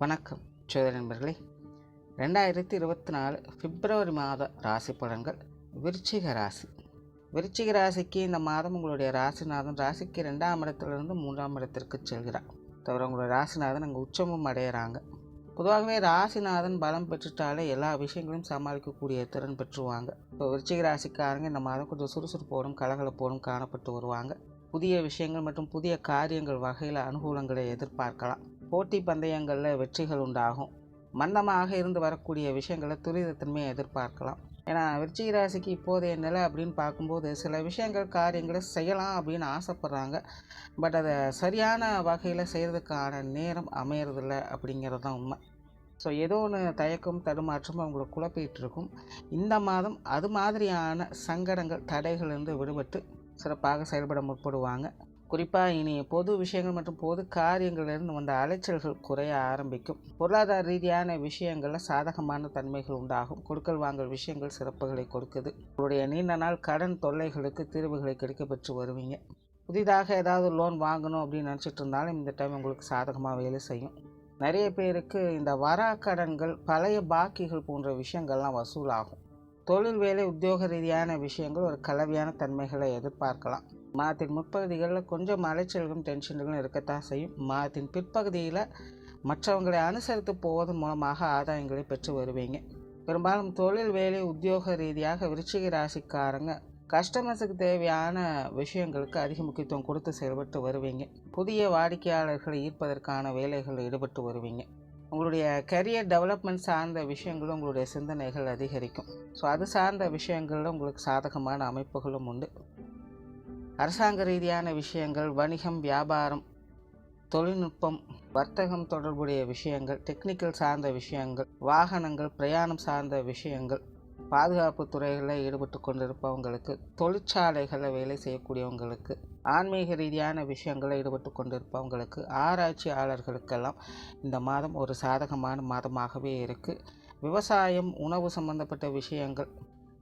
வணக்கம் சோதர நண்பர்களே. ரெண்டாயிரத்தி இருபத்தி நாலு பிப்ரவரி மாத ராசி பலன்கள் விருச்சிக ராசி. விருச்சிக ராசிக்கு இந்த மாதம் உங்களுடைய ராசிநாதன் ராசிக்கு ரெண்டாம் இடத்துலேருந்து மூன்றாம் இடத்திற்கு செல்கிறார். தவிர உங்களுடைய ராசிநாதன் அங்கே உச்சமும் அடையிறாங்க. பொதுவாகவே ராசிநாதன் பலம் பெற்றுட்டாலே எல்லா விஷயங்களையும் சமாளிக்கக்கூடிய திறன் பெற்றுவாங்க. இப்போ விருச்சிக ராசிக்காரங்க இந்த மாதம் கொஞ்சம் சுறுசுறுப்போடும் கலகலப்போடும் காணப்பட்டு வருவாங்க. புதிய விஷயங்கள் மற்றும் புதிய காரியங்கள் வகையில் அனுகூலங்களை எதிர்பார்க்கலாம். போட்டி பந்தயங்களில் வெற்றிகள் உண்டாகும். மந்தமாக இருந்து வரக்கூடிய விஷயங்களை துரிதத்தன்மையை எதிர்பார்க்கலாம். ஏன்னா விருச்சிக ராசிக்கு இப்போதைய நிலை அப்படின்னு பார்க்கும்போது சில விஷயங்கள் காரியங்களை செய்யலாம் அப்படின்னு ஆசைப்பட்றாங்க. பட் அதை சரியான வகையில் செய்கிறதுக்கான நேரம் அமையறதில்ல அப்படிங்கிறது தான் உண்மை. ஸோ ஏதோ ஒன்று தயக்கம் தடுமாற்றம் அவங்களுக்கு குழப்பிகிட்டு இருக்கும் இந்த மாதம் அது மாதிரியான சங்கடங்கள் தடைகளிலிருந்து விடுபட்டு சிறப்பாக செயல்பட முற்படுவாங்க. குறிப்பாக இனி பொது விஷயங்கள் மற்றும் பொது காரியங்களிலிருந்து வந்த அலைச்சல்கள் குறைய ஆரம்பிக்கும். பொருளாதார ரீதியான விஷயங்களில் சாதகமான தன்மைகள் உண்டாகும். கொடுக்கல் வாங்கல் விஷயங்கள் சிறப்புகளை கொடுக்குது. உங்களுடைய நீண்ட நாள் கடன் தொல்லைகளுக்கு தீர்வுகளை கிடைக்க பெற்று வருவீங்க. புதிதாக ஏதாவது லோன் வாங்கணும் அப்படின்னு நினச்சிட்டு இருந்தாலும் இந்த டைம் உங்களுக்கு சாதகமாக வேலை செய்யும். நிறைய பேருக்கு இந்த வரா கடன்கள் பழைய பாக்கிகள் போன்ற விஷயங்கள்லாம் வசூலாகும். தொழில் வேலை உத்தியோக ரீதியான விஷயங்கள் ஒரு கலவையான தன்மைகளை எதிர்பார்க்கலாம். மாதத்தின் முற்பகுதிகளில் கொஞ்சம் அலைச்சல்களும் டென்ஷன்களும் இருக்கத்தான் செய்யும். மாதத்தின் பிற்பகுதியில் மற்றவங்களை அனுசரித்து போவதன் மூலமாக ஆதாயங்களை பெற்று வருவீங்க. பெரும்பாலும் தொழில் வேலை உத்தியோக ரீதியாக விருச்சிக ராசிக்காரங்க கஸ்டமர்ஸுக்கு தேவையான விஷயங்களுக்கு அதிக முக்கியத்துவம் கொடுத்து செயல்பட்டு வருவீங்க. புதிய வாடிக்கையாளர்களை ஈர்ப்பதற்கான வேலைகளில் ஈடுபட்டு வருவீங்க. உங்களுடைய கரியர் டெவலப்மெண்ட் சார்ந்த விஷயங்களும் உங்களுடைய சிந்தனைகள் அதிகரிக்கும். ஸோ அது சார்ந்த விஷயங்களில் உங்களுக்கு சாதகமான அமைப்புகளும் உண்டு. அரசாங்க ரீதியான விஷயங்கள் வணிகம் வியாபாரம் தொழில்நுட்பம் வர்த்தகம் தொடர்புடைய விஷயங்கள் டெக்னிக்கல் சார்ந்த விஷயங்கள் வாகனங்கள் பிரயாணம் சார்ந்த விஷயங்கள் பாதுகாப்பு துறைகளில் ஈடுபட்டு கொண்டிருப்பவங்களுக்கு தொழிற்சாலைகளில் வேலை செய்யக்கூடியவங்களுக்கு ஆன்மீக ரீதியான விஷயங்களில் ஈடுபட்டு கொண்டிருப்பவங்களுக்கு ஆராய்ச்சியாளர்களுக்கெல்லாம் இந்த மாதம் ஒரு சாதகமான மாதமாகவே இருக்குது விவசாயம் உணவு சம்பந்தப்பட்ட விஷயங்கள்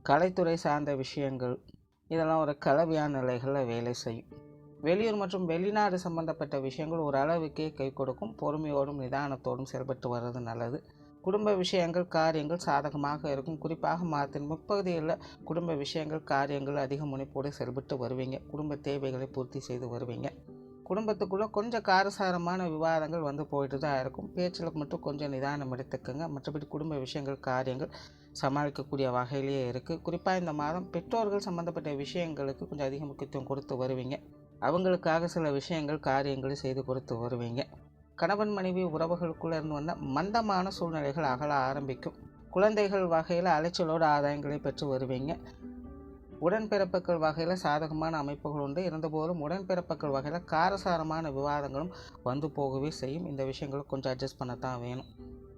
கலைத்துறை சார்ந்த விஷயங்கள் இதெல்லாம் ஒரு கலவையான நிலைகளில் வேலை செய்யும். வெளியூர் மற்றும் வெளிநாடு சம்பந்தப்பட்ட விஷயங்கள் ஓரளவுக்கே கை கொடுக்கும். பொறுமையோடும் நிதானத்தோடும் செயல்பட்டு வர்றது நல்லது. குடும்ப விஷயங்கள் காரியங்கள் சாதகமாக இருக்கும். குறிப்பாக மாதத்தின் முற்பகுதியில் குடும்ப விஷயங்கள் காரியங்கள் அதிக முனைப்போடு செயல்பட்டு வருவீங்க. குடும்ப தேவைகளை பூர்த்தி செய்து வருவீங்க. குடும்பத்துக்குள்ளே கொஞ்சம் காரசாரமான விவாதங்கள் வந்து போயிட்டு தான் இருக்கும். பேச்சில் மட்டும் கொஞ்சம் நிதானம் எடுத்துக்கோங்க. மற்றபடி குடும்ப விஷயங்கள் காரியங்கள் சமாளிக்கக்கூடிய வகையிலேயே இருக்குது குறிப்பாக இந்த மாதம் பெற்றோர்கள் சம்மந்தப்பட்ட விஷயங்களுக்கு கொஞ்சம் அதிக முக்கியத்துவம் கொடுத்து வருவீங்க. அவங்களுக்காக சில விஷயங்கள் காரியங்களை செய்து கொடுத்து வருவீங்க. கணவன் மனைவி உறவுகளுக்குள்ளே இருந்து வந்த மந்தமான சூழ்நிலைகள் அகல ஆரம்பிக்கும். குழந்தைகள் வகையில் அலைச்சலோடு ஆதாயங்களை பெற்று வருவீங்க. உடன்பிறப்புகள் வகையில் சாதகமான அமைப்புகள் உண்டு. இருந்தபோதும் உடன்பிறப்புகள் வகையில் காரசாரமான விவாதங்களும் வந்து போகவே செய்யும். இந்த விஷயங்களை கொஞ்சம் அட்ஜஸ்ட் பண்ண தான் வேணும்.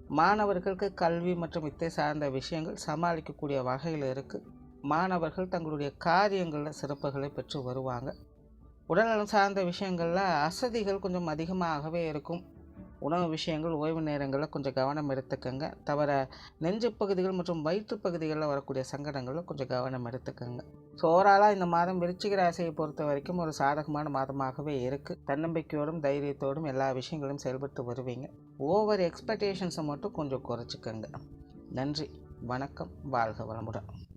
மாணவர்களுக்கு கல்வி மற்றும் வித்தை சார்ந்த விஷயங்கள் சமாளிக்கக்கூடிய வகையில் இருக்குது மாணவர்கள் தங்களுடைய காரியங்களில் சிறப்புகளை பெற்று வருவாங்க. உடல்நலம் சார்ந்த விஷயங்களில் அசதிகள் கொஞ்சம் அதிகமாகவே இருக்கும். உணவு விஷயங்கள் ஓய்வு நேரங்களில் கொஞ்சம் கவனம் எடுத்துக்கோங்க. தவிர நெஞ்சு பகுதிகள் மற்றும் வயிற்று பகுதிகளில் வரக்கூடிய சங்கடங்களில் கொஞ்சம் கவனம் எடுத்துக்கோங்க. ஸோ ஓவராலாக இந்த மாதம் விருச்சிக ராசியை பொறுத்த வரைக்கும் ஒரு சாதகமான மாதமாகவே இருக்குது தன்னம்பிக்கையோடும் தைரியத்தோடும் எல்லா விஷயங்களும் செயல்பட்டு வருவீங்க. ஓவர் எக்ஸ்பெக்டேஷன்ஸை மட்டும் கொஞ்சம் குறைச்சிக்கோங்க. நன்றி. வணக்கம். வாழ்க வளமுடன்.